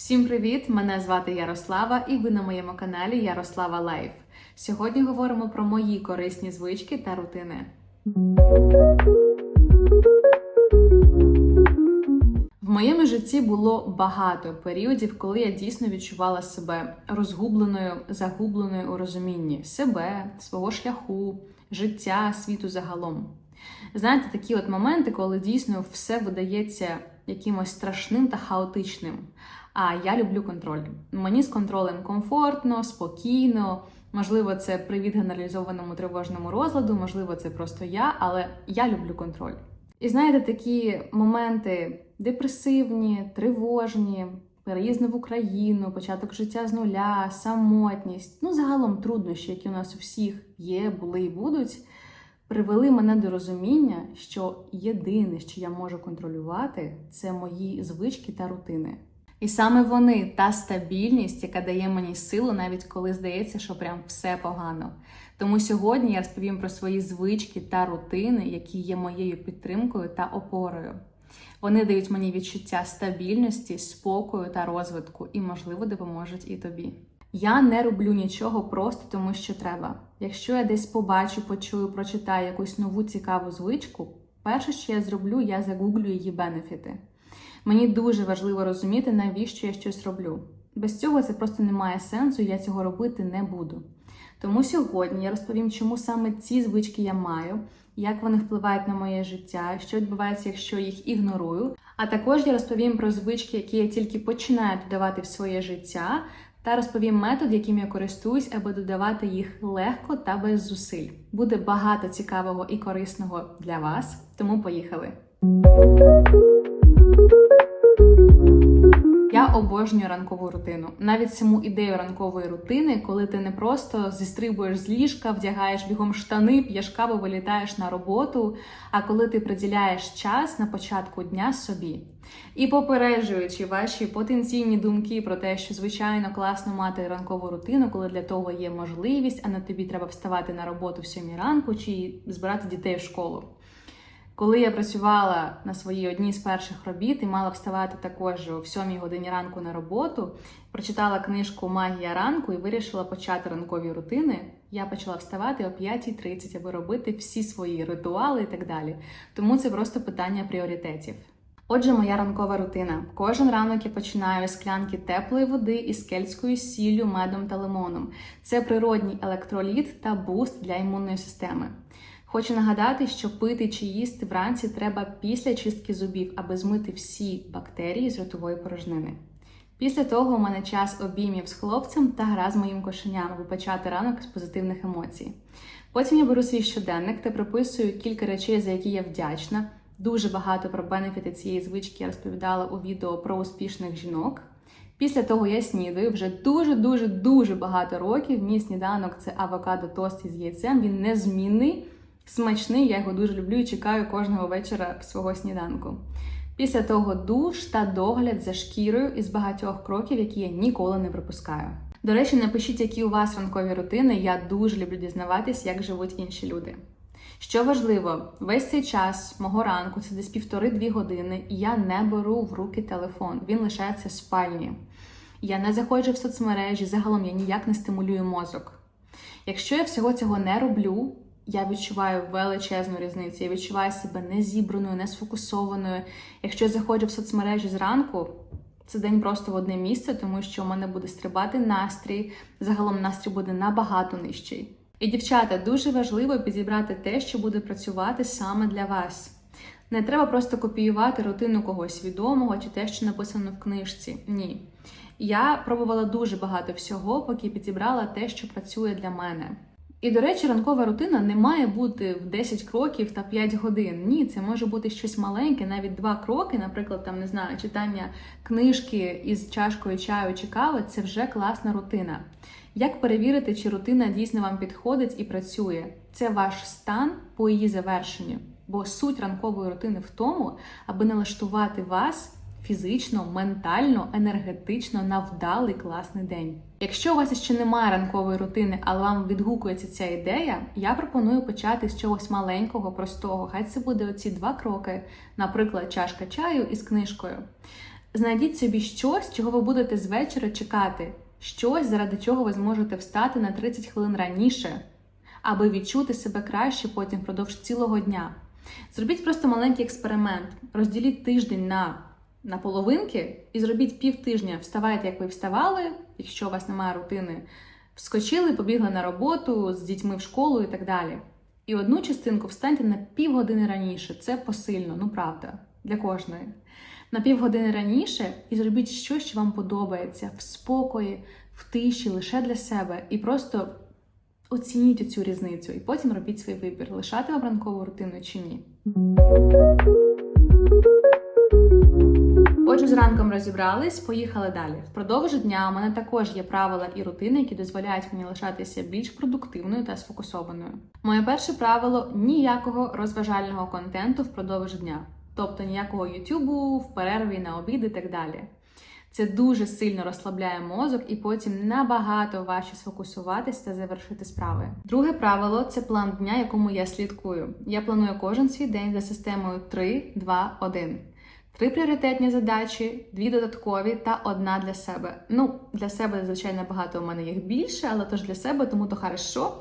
Всім привіт! Мене звати Ярослава, і ви на моєму каналі Ярослава Лайф. Сьогодні говоримо про мої корисні звички та рутини. В моєму житті було багато періодів, коли я дійсно відчувала себе розгубленою, загубленою у розумінні себе, свого шляху, життя, світу загалом. Знаєте, такі от моменти, коли дійсно все видається якимось страшним та хаотичним. А я люблю контроль. Мені з контролем комфортно, спокійно. Можливо, це привід генералізованому тривожному розладу, можливо, це просто я, але я люблю контроль. І знаєте, такі моменти депресивні, тривожні, переїзд в Україну, початок життя з нуля, самотність, ну загалом труднощі, які у нас у всіх є, були і будуть, привели мене до розуміння, що єдине, що я можу контролювати, це мої звички та рутини. І саме вони та стабільність, яка дає мені силу, навіть коли здається, що прям все погано. Тому сьогодні я розповім про свої звички та рутини, які є моєю підтримкою та опорою. Вони дають мені відчуття стабільності, спокою та розвитку, і, можливо, допоможуть і тобі. Я не роблю нічого просто тому, що треба. Якщо я десь побачу, почую, прочитаю якусь нову цікаву звичку, перше, що я зроблю, я загуглю її бенефіти. Мені дуже важливо розуміти, навіщо я щось роблю. Без цього це просто не має сенсу, я цього робити не буду. Тому сьогодні я розповім, чому саме ці звички я маю, як вони впливають на моє життя, що відбувається, якщо їх ігнорую. А також я розповім про звички, які я тільки починаю додавати в своє життя, та розповім метод, яким я користуюсь, аби додавати їх легко та без зусиль. Буде багато цікавого і корисного для вас, тому поїхали! Обожнюю ранкову рутину. Навіть саму ідею ранкової рутини, коли ти не просто зістрибуєш з ліжка, вдягаєш бігом штани, п'єш каву, вилітаєш на роботу, а коли ти приділяєш час на початку дня собі. І попереджуючи ваші потенційні думки про те, що звичайно класно мати ранкову рутину, коли для того є можливість, а не тобі треба вставати на роботу в сьомій ранку чи збирати дітей в школу. Коли я працювала на своїй одній з перших робіт і мала вставати також о 7 годині ранку на роботу, прочитала книжку Магія ранку і вирішила почати ранкові рутини. Я почала вставати о 5.30, аби робити всі свої ритуали і так далі. Тому це просто питання пріоритетів. Отже, моя ранкова рутина. Кожен ранок я починаю з склянки теплої води із кельтською сіллю, медом та лимоном. Це природній електроліт та буст для імунної системи. Хочу нагадати, що пити чи їсти вранці треба після чистки зубів, аби змити всі бактерії з ротової порожнини. Після того у мене час обіймів з хлопцем та гра з моїм кошеням, аби почати ранок з позитивних емоцій. Потім я беру свій щоденник та прописую кілька речей, за які я вдячна. Дуже багато про бенефіти цієї звички я розповідала у відео про успішних жінок. Після того я снідаю вже дуже-дуже дуже багато років. Мій сніданок це авокадо тост із яйцем. Він незмінний. Смачний, я його дуже люблю і чекаю кожного вечора свого сніданку. Після того душ та догляд за шкірою із багатьох кроків, які я ніколи не пропускаю. До речі, напишіть, які у вас ранкові рутини. Я дуже люблю дізнаватись, як живуть інші люди. Що важливо, весь цей час мого ранку, це десь півтори-дві години, і я не беру в руки телефон. Він лишається в спальні. Я не заходжу в соцмережі, загалом я ніяк не стимулюю мозок. Якщо я всього цього не роблю, я відчуваю величезну різницю. Я відчуваю себе незібраною, несфокусованою. Якщо я заходжу в соцмережі зранку, це день просто в одне місце, тому що у мене буде стрибати настрій. Загалом настрій буде набагато нижчий. І, дівчата, дуже важливо підібрати те, що буде працювати саме для вас. Не треба просто копіювати рутину когось відомого чи те, що написано в книжці. Ні. Я пробувала дуже багато всього, поки підібрала те, що працює для мене. І, до речі, ранкова рутина не має бути в 10 кроків та 5 годин. Ні, це може бути щось маленьке, навіть два кроки, наприклад, там не знаю, читання книжки із чашкою чаю чи кави це вже класна рутина. Як перевірити, чи рутина дійсно вам підходить і працює? Це ваш стан по її завершенню. Бо суть ранкової рутини в тому, аби налаштувати вас фізично, ментально, енергетично на вдалий класний день. Якщо у вас ще немає ранкової рутини, але вам відгукується ця ідея, я пропоную почати з чогось маленького, простого. Хай це буде оці два кроки, наприклад, чашка чаю із книжкою. Знайдіть собі щось, чого ви будете з вечора чекати, щось, заради чого ви зможете встати на 30 хвилин раніше, аби відчути себе краще потім впродовж цілого дня. Зробіть просто маленький експеримент. Розділіть тиждень на, на половинки і зробіть пів тижня. Вставайте, як ви вставали, якщо у вас немає рутини. Вскочили, побігли на роботу з дітьми в школу і так далі. І одну частинку встаньте на півгодини раніше. Це посильно, ну правда, для кожної. На півгодини раніше і зробіть щось, що вам подобається, в спокої, в тиші, лише для себе. І просто оцініть цю різницю. І потім робіть свій вибір, лишати вам ранкову рутину чи ні. Отже, з ранком розібрались, поїхали далі. Впродовж дня у мене також є правила і рутини, які дозволяють мені лишатися більш продуктивною та сфокусованою. Моє перше правило ніякого розважального контенту впродовж дня, тобто ніякого ютубу, в перерві на обід і так далі. Це дуже сильно розслабляє мозок і потім набагато важче сфокусуватися та завершити справи. Друге правило це план дня, якому я слідкую. Я планую кожен свій день за системою 3, 2, 1. Три пріоритетні задачі, дві додаткові та одна для себе. Ну, для себе, звичайно, багато у мене їх більше, але тож для себе, тому то хорошо.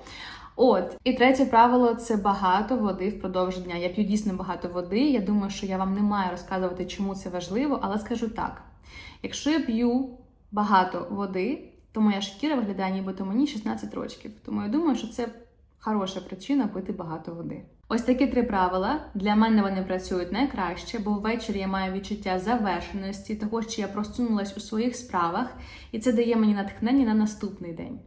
От, і третє правило це багато води впродовж дня. Я п'ю дійсно багато води. Я думаю, що я вам не маю розказувати, чому це важливо, але скажу так: якщо я п'ю багато води, то моя шкіра виглядає, нібито мені 16 років. Тому я думаю, що це хороша причина пити багато води. Ось такі три правила. Для мене вони працюють найкраще, бо ввечері я маю відчуття завершеності, того, що я просунулась у своїх справах, і це дає мені натхнення на наступний день.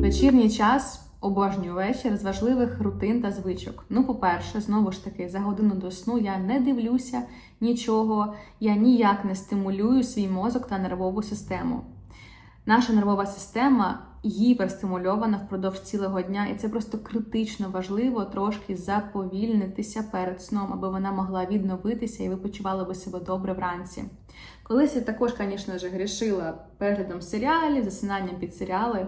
Вечірній час обожнюю вечір з важливих рутин та звичок. Ну, по-перше, знову ж таки, за годину до сну я не дивлюся нічого, я ніяк не стимулюю свій мозок та нервову систему. Наша нервова система гіперстимульована впродовж цілого дня, і це просто критично важливо трошки заповільнитися перед сном, аби вона могла відновитися і ви почували би себе добре вранці. Колись я також, звісно ж, грішила переглядом серіалів, засинанням під серіали,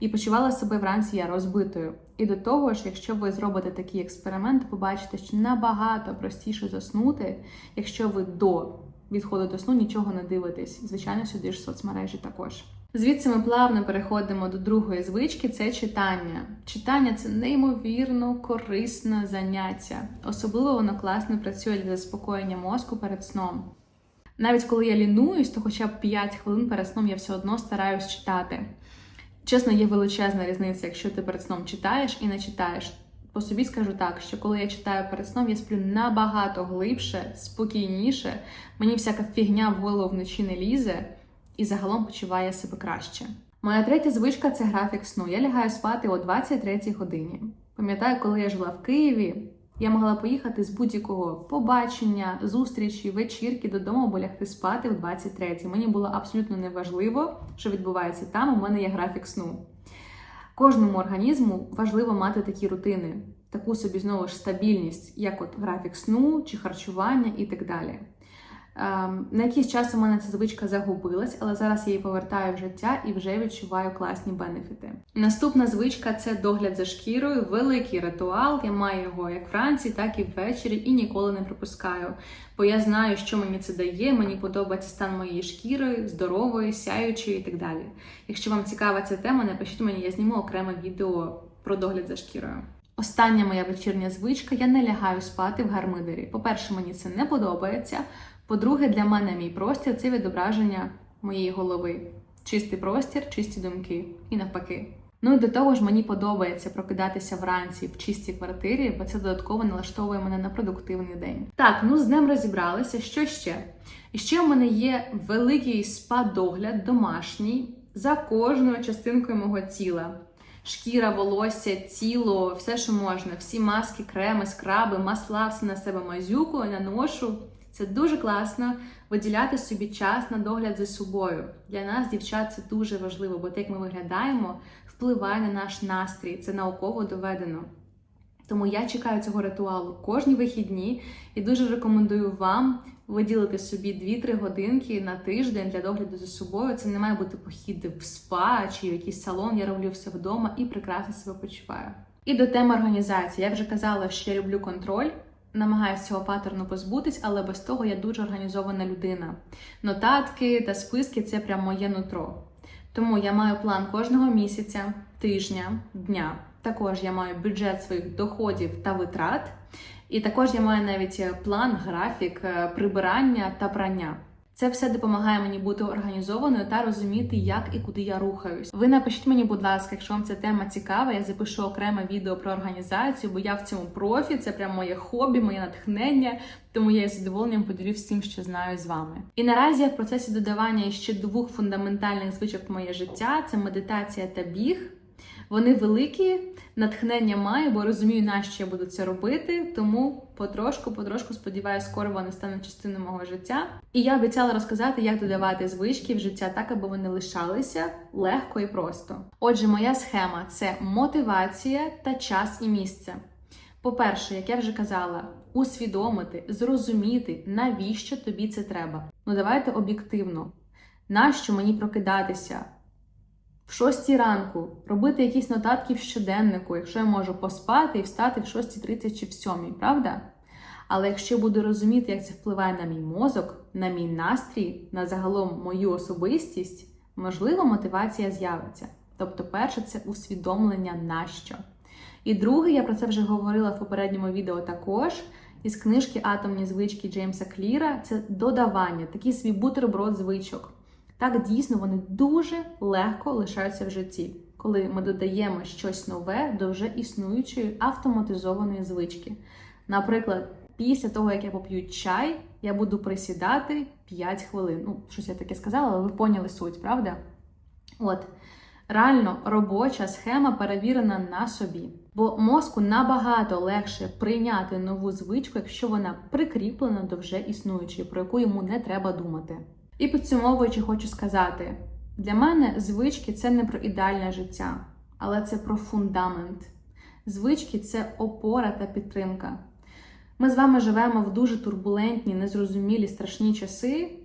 і почувала себе вранці я розбитою. І до того ж, якщо ви зробите такий експеримент, побачите, що набагато простіше заснути, якщо ви до відходу до сну нічого не дивитесь. Звичайно, сюди ж соцмережі також. Звідси ми плавно переходимо до другої звички це читання. Читання це неймовірно корисне заняття. Особливо воно класно працює для заспокоєння мозку перед сном. Навіть коли я лінуюсь, то хоча б 5 хвилин перед сном я все одно стараюсь читати. Чесно, є величезна різниця, якщо ти перед сном читаєш і не читаєш. По собі скажу так, що коли я читаю перед сном, я сплю набагато глибше, спокійніше, мені всяка фігня в голову вночі не лізе і загалом почуває себе краще. Моя третя звичка це графік сну. Я лягаю спати о 23 годині. Пам'ятаю, коли я жила в Києві, я могла поїхати з будь-якого побачення, зустрічі, вечірки додому, або лягти спати в 23. Мені було абсолютно неважливо, що відбувається там. У мене є графік сну. Кожному організму важливо мати такі рутини, таку собі знову ж стабільність, як от графік сну чи харчування і так далі. Ем, на якийсь час у мене ця звичка загубилась, але зараз я її повертаю в життя і вже відчуваю класні бенефіти. Наступна звичка це догляд за шкірою, великий ритуал. Я маю його як вранці, так і ввечері, і ніколи не пропускаю. Бо я знаю, що мені це дає. Мені подобається стан моєї шкіри, здорової, сяючої і так далі. Якщо вам цікава ця тема, напишіть мені, я зніму окреме відео про догляд за шкірою. Остання моя вечірня звичка, я не лягаю спати в гармидері. По-перше, мені це не подобається. По-друге, для мене мій простір це відображення моєї голови. Чистий простір, чисті думки і навпаки. Ну і до того ж, мені подобається прокидатися вранці в чистій квартирі, бо це додатково налаштовує мене на продуктивний день. Так, ну з ним розібралися. Що ще? І ще у мене є великий спа-догляд домашній за кожною частинкою мого тіла. Шкіра, волосся, тіло, все, що можна, всі маски, креми, скраби, масла, все на себе мазюку, наношу. Це дуже класно виділяти собі час на догляд за собою. Для нас, дівчат, це дуже важливо, бо те, як ми виглядаємо, впливає на наш настрій. Це науково доведено. Тому я чекаю цього ритуалу кожні вихідні і дуже рекомендую вам виділити собі 2-3 годинки на тиждень для догляду за собою. Це не має бути похід в спа чи в якийсь салон. Я роблю все вдома і прекрасно себе почуваю. І до теми організації. Я вже казала, що я люблю контроль. Намагаюся цього паттерну позбутись, але без того я дуже організована людина. Нотатки та списки це прям моє нутро. Тому я маю план кожного місяця, тижня, дня. Також я маю бюджет своїх доходів та витрат. І також я маю навіть е, план, графік е, прибирання та прання. Це все допомагає мені бути організованою та розуміти, як і куди я рухаюсь. Ви напишіть мені, будь ласка, якщо вам ця тема цікава, я запишу окреме відео про організацію, бо я в цьому профі, це прям моє хобі, моє натхнення. Тому я із задоволенням поділюсь всім, що знаю з вами. І наразі я в процесі додавання ще двох фундаментальних звичок в моє життя: це медитація та біг. Вони великі, натхнення маю, бо розумію, на що я буду це робити. Тому потрошку, потрошку сподіваюся, скоро вони стануть частиною мого життя. І я обіцяла розказати, як додавати звички в життя так, аби вони лишалися легко і просто. Отже, моя схема це мотивація та час і місце. По-перше, як я вже казала, усвідомити, зрозуміти, навіщо тобі це треба. Ну давайте об'єктивно. Нащо мені прокидатися? В 6 ранку робити якісь нотатки в щоденнику, якщо я можу поспати і встати в 6.30 чи в 7, правда? Але якщо я буду розуміти, як це впливає на мій мозок, на мій настрій, на загалом мою особистість, можливо, мотивація з'явиться. Тобто, перше, це усвідомлення нащо. І друге, я про це вже говорила в попередньому відео також. Із книжки Атомні звички Джеймса Кліра це додавання, такий свій бутерброд звичок. Так дійсно вони дуже легко лишаються в житті, коли ми додаємо щось нове до вже існуючої автоматизованої звички. Наприклад, після того, як я поп'ю чай, я буду присідати 5 хвилин. Ну, щось я таке сказала, але ви поняли суть, правда? От. Реально робоча схема перевірена на собі, бо мозку набагато легше прийняти нову звичку, якщо вона прикріплена до вже існуючої, про яку йому не треба думати. І підсумовуючи, хочу сказати: для мене звички це не про ідеальне життя, але це про фундамент. Звички це опора та підтримка. Ми з вами живемо в дуже турбулентні, незрозумілі, страшні часи,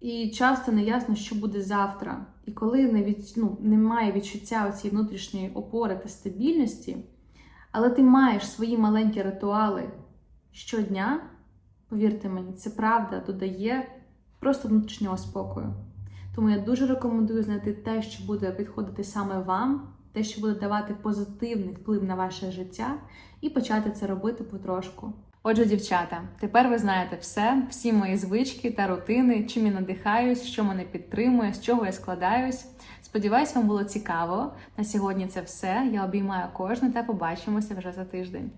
і часто не ясно, що буде завтра. І коли не від, ну, немає відчуття цієї внутрішньої опори та стабільності, але ти маєш свої маленькі ритуали щодня, повірте мені, це правда додає просто внутрішнього спокою. Тому я дуже рекомендую знайти те, що буде підходити саме вам, те, що буде давати позитивний вплив на ваше життя, і почати це робити потрошку. Отже, дівчата, тепер ви знаєте все, всі мої звички та рутини, чим я надихаюсь, що мене підтримує, з чого я складаюсь. Сподіваюсь, вам було цікаво. На сьогодні це все. Я обіймаю кожну та побачимося вже за тиждень.